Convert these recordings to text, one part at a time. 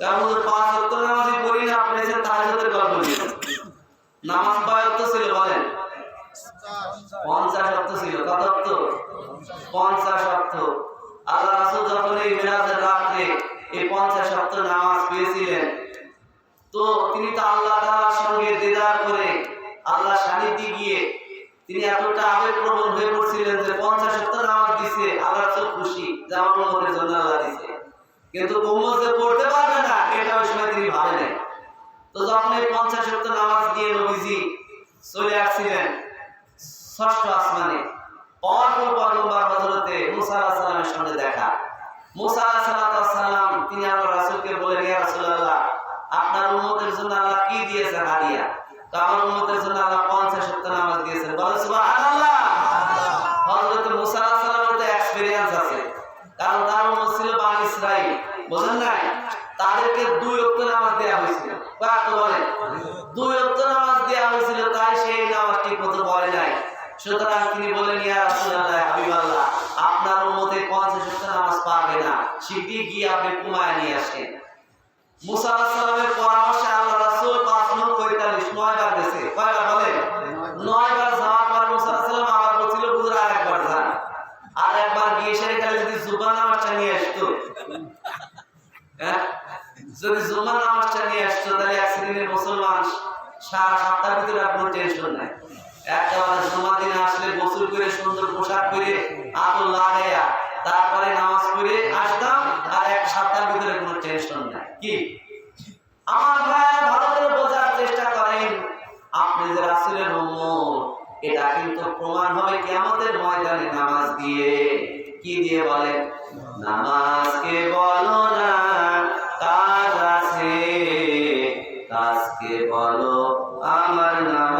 কারণ পাঁচ নামাজ বলেন? আল্লাহ নামাজ পেয়েছিলেন, তো তিনি তো আল্লাহ তাআলার সঙ্গে দিদার করে আল্লাহ সান্নিধ্যে গিয়ে তিনি এতটা আবেগপ্রবণ হয়ে পড়ছিলেন যে পঞ্চাশ অর্থ নামাজ দিছে, আল্লাহ খুশি যে আমার জন্য আল্লাহ দিছে। কিন্তু কোমল যে পড়তে পারবে না, এটা ওই সময় তিনি ভাবেন নাই তো যখন এই পঞ্চাশ অর্থ নামাজ দিয়ে নবীজি চলে আসছিলেন, ষষ্ঠ আসমানে অল্প পয়গম্বর হজরতে মুসা সঙ্গে দেখা। মুসা আলাইহিস সালাম তিনি আল্লাহ রাসূলকে বলেন ইয়া রাসূলুল্লাহ আপনার উম্মতের জন্য আল্লাহ কি দিয়েছে হাদিয়া তো আমার উম্মতের জন্য আল্লাহ 50 সপ্ত নামাজ দিয়েছেন বলেন সুবহানাল্লাহ হযরত মুসা আলাইহিস সালামের তো এক্সপেরিয়েন্স আছে কারণ তার উম্মত ছিল বানি ইসরাইল বুঝেন নাই তাদেরকে দুই ওয়াক্ত নামাজ দেয়া হয়েছিল। কয়েক বলেন দুই ওয়াক্ত নামাজ দেয়া হয়েছিল, তাই সেই নামাজ ঠিক মতো পড়ে নাই। সুতরাং তিনি বলেন ইয়া রাসূলুল্লাহ হাবিবাল্লাহ, আপনার উম্মতে 50 ওয়াক্ত নামাজ পারবে না। শিগগিরই গিয়ে আপনি কুমায় নিয়ে আসেন। মুসা আলাইহিস সালামের পরামর্শে আল্লাহ রাসূল 5 নং 45 নয় বার গেছে কয়বার বলেন নয় বার যাওয়ার পর মুসা আলাইহিস সালাম আবার বলছিল হুজুর আরেকবার যান আর একবার গিয়ে সেরে খালি যদি জুবান নামাজটা নিয়ে আসতো হ্যাঁ? যদি জুমার নামাজটা নিয়ে আসতো তাহলে এক শ্রেণির মুসলমান সারা সপ্তাহের ভিতরে আর কোনো টেনশন নাই একেবারে জুমার দিনে আসলে গোসল করে সুন্দর পোশাক পরে আতর লাগাইয়া তারপরে নামাজ পড়ে আসতাম আর এক সপ্তাহের ভিতরে কোনো টেনশন নাই। কি? আমার ভাই ভালো করে বোঝার চেষ্টা করেন, আপনি যে রাসূলের উম্মত, এটা কিন্তু প্রমাণ হবে কিয়ামতের ময়দানে নামাজ দিয়ে। কি দিয়ে বলেন? নামাজকে বলো না, কাজ আছে। কাজকে বলো, আমার নামাজ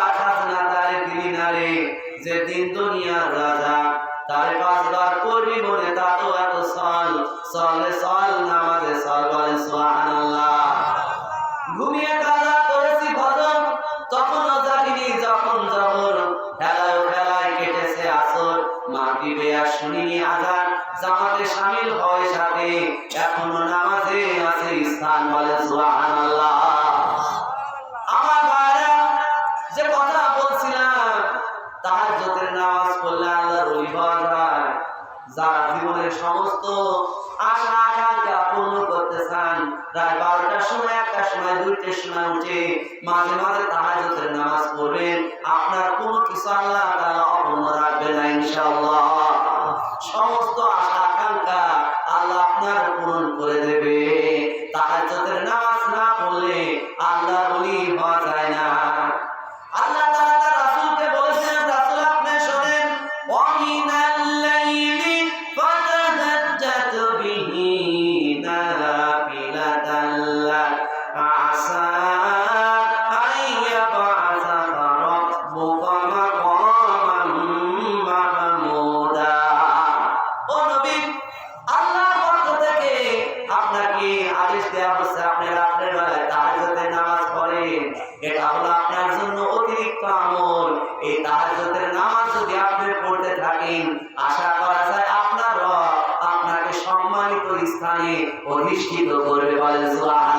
আসর মা দিবে আর শুনিনি জামাতে শামিল হয় সাথে এখনও নামাজে আছে স্থান বলে সুবহানাল্লাহ। আমার ভাইরা, যে কথা বলছিলাম, তাহাজ্জুদের নামাজ পড়লে আল্লাহর ওলি যারা জীবনের সমস্ত রাত বারোটার সময়, একটার সময়, দুইটার সময় উঠে মাঝে মাঝে তাহাজ্জুদের নামাজ পড়বেন আপনার কোনো কিছু আল্লাহ তারা অপূর্ণ রাখবে না, ইনশাআল্লাহ। সমস্ত আশা আকাঙ্ক্ষা আল্লাহ আপনার পূরণ করে দেবে। তাহাজতের নামাজ আল্লাহর পক্ষ থেকে আপনাকে আদেশ দেওয়া হচ্ছে নামাজ পড়েন। এটা হলো আপনার জন্য অতিরিক্ত আমল। এই নামাজ যদি আপনি পড়তে থাকেন, আশা করা যায় আপনার রব আপনাকে সম্মানিত স্থানে অধিষ্ঠিত করবে বলে সুবহানাল্লাহ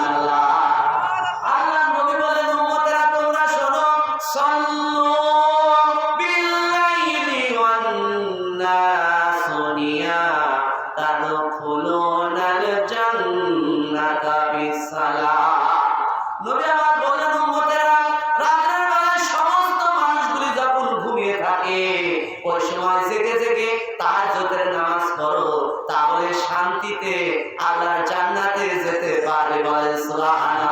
সময় জেগে জেগে নামাজ পড়ো তাহলে শান্তিতে আল্লাহর জান্নাতে যেতে পারবে বলে সুবহানাল্লাহ।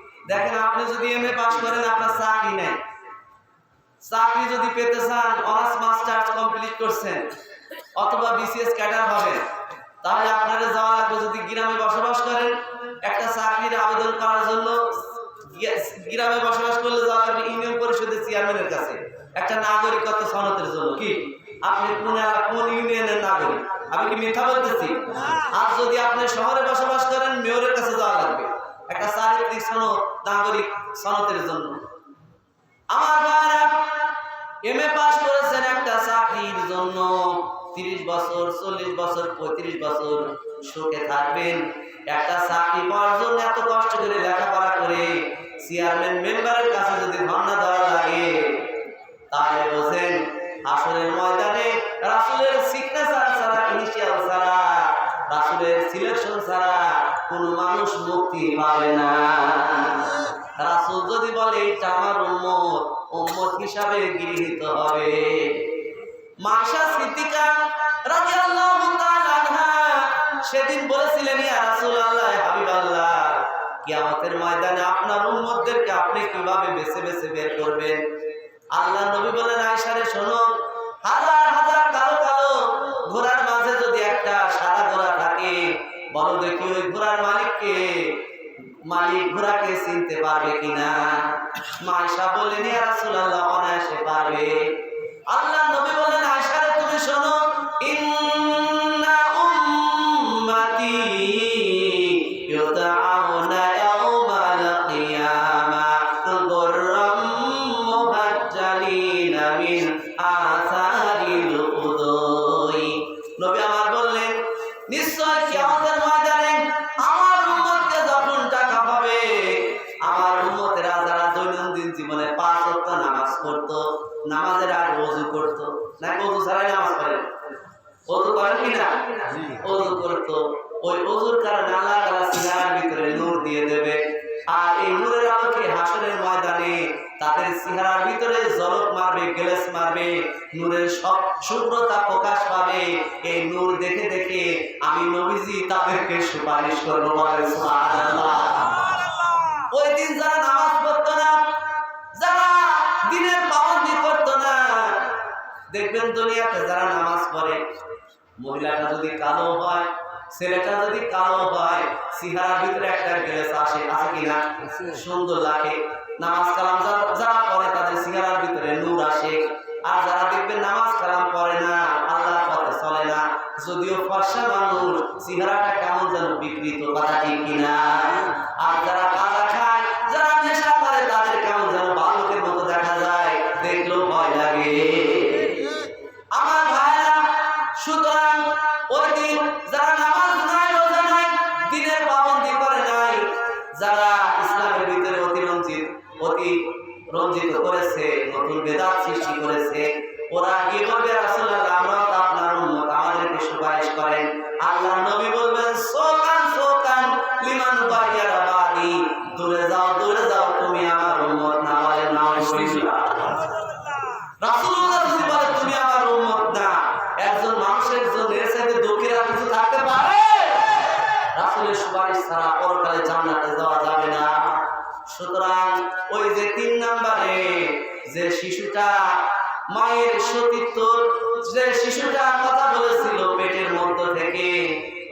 দেখেন, আপনি যদি এম এ পাস করেন, আপনার চাকরি নেই। চাকরি যদি পেতে চান অনার্স মাস্টার্স কমপ্লিট করছেন, অথবা বিসিএস ক্যাডার হবেন তাহলে আপনারা যাওয়া লাগবে যদি গ্রামে বসবাস করেন। একটা চাকরির আবেদন করার জন্য গ্রামে বসবাস করলে যাওয়া লাগবে ইউনিয়ন পরিষদের চেয়ারম্যানের কাছে। একটা নাগরিকত্ব সনদের জন্য। কি? আপনি কোন কোন ইউনিয়নের নাগরিক? আমি কি মিথ্যা বলতেছি? আর যদি আপনি শহরে বসবাস করেন, মেয়রের কাছে যাওয়া লাগবে। একটা চারিত্রিক সনদ, নাগরিক সনদের জন্য। আমার ভাইরা এম এ পাস করেছেন একটা চাকরির জন্য। তিরিশ বছর, চল্লিশ বছর, পঁয়ত্রিশ বছর সুখে থাকবেন। একটা চাকরি পাওয়ার জন্য এত কষ্ট করে লেখাপড়া করে চেয়ারম্যান মেম্বারের কাছে যদি ধর্ণা দেওয়া লাগে, তাহলে বোঝেন আসলের ময়দানে রাসুলের সিগনেচার ছাড়া ইনিশিয়াল ছাড়া রাসুলের সিলেকশন ছাড়া কোনো মানুষ মুক্তি পাবে না। রাসুল যদি বলে, এটা আমার উম্মত উম্মত হিসাবে গৃহীত হবে। মাশা সিদ্দিকা রাদিয়াল্লাহু তাআলা সেদিন বলেছিলেন, ইয়া রাসূলুল্লাহ হাবিবাল্লাহ, কিয়ামতের ময়দানে আপনার উম্মতদেরকে আপনি কীভাবে বেছে বেছে বের করবেন? আল্লাহ নবী বলেন, আয়েশা রে, শোনো হাজার মালিক ঘোড়াকে চিনতে পারবে কিনা? মাইশা বললেন, ইয়া রাসূলুল্লাহ, অনায়াসে পারবে। আল্লাহ নবী বলেন আয়েশা রে, তুমি শোনো, ইন্না উম্মতি ইউদআউনা ইয়াউমাল কিয়ামা গুররাম মিন আসারিল নবী আমার বললেন, নিশ্চয় কিয়ামতের ময়দানে তাদের চেহারার ভিতরে জলক মারবে, গ্লেস মারবে, নূরের সব শুভ্রতা প্রকাশ পাবে। এই নূর দেখে দেখে আমি নবীজি তাদেরকে সুপারিশ করব ওই দিন যারা নামাজ না, যারা দিনের পাবন্দি না, দেখবেন দুনিয়াতে যারা নামাজ পড়ে, মহিলাটা যদি কালো হয়, ছেলেটা যদি কালো হয় সিহারার ভিতরে একটা গ্যাস আসে আছে কিনা? সুন্দর লাগে। নামাজ কালাম যারা- পরে তাদের সিঙ্গার ভিতরে নূর আসে। আর যারা দেখবেন নামাজ কালাম পড়ে না আল্লাহ পথে চলে না, যদিও ফর্সা মানুষ, সিঙ্গারাটা কেমন যেন বিকৃত কথা ঠিক কিনা। সৃষ্টি করেছে। ওরা বলবে রাসূলুল্লাহ আপনার উম্মত আমাদেরকে সুপারিশ করেন। আল্লাহ নবী বলবেন, সোকান সোকান, লিমান দূরে যাও দূরে যাও, তুমি আমার উম্মত না বলে নাও রাসূলুল্লাহ যদি বলে, তুমি আমার উম্মত না। একজন মানুষের জন্য এর সাথে দুঃখের আর কিছু থাকতে পারে? রাসূলের সুপারিশ ছাড়া পরকালে জান্নাতে যাওয়া যাবে না। সুতরাং যে শিশুটা মায়ের সতীত্ব যে শিশুটা কথা বলেছিল পেটের মধ্য থেকে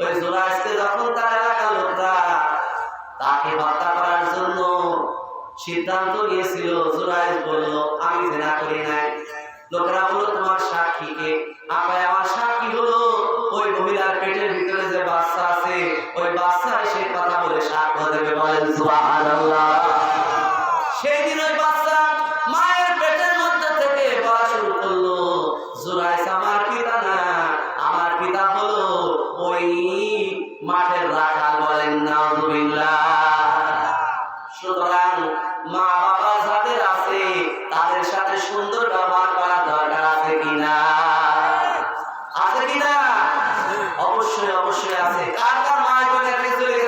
ওই জোরাইজকে যখন তার এলাকার লোকরা তাকে হত্যা করার জন্য সিদ্ধান্ত নিয়েছিল জোরাইজ বলল আমি জেনা করি নাই। লোকেরা বলল তোমার সাক্ষীকে আপায় আমার সাক্ষী হলো ওই মহিলার পেটের ভিতরে যে বাচ্চা আছে ওই বাচ্চা এসে কথা বলে সাক্ষ্য দেবে বলেন সুবহানাল্লাহ। সেই দিন ওই way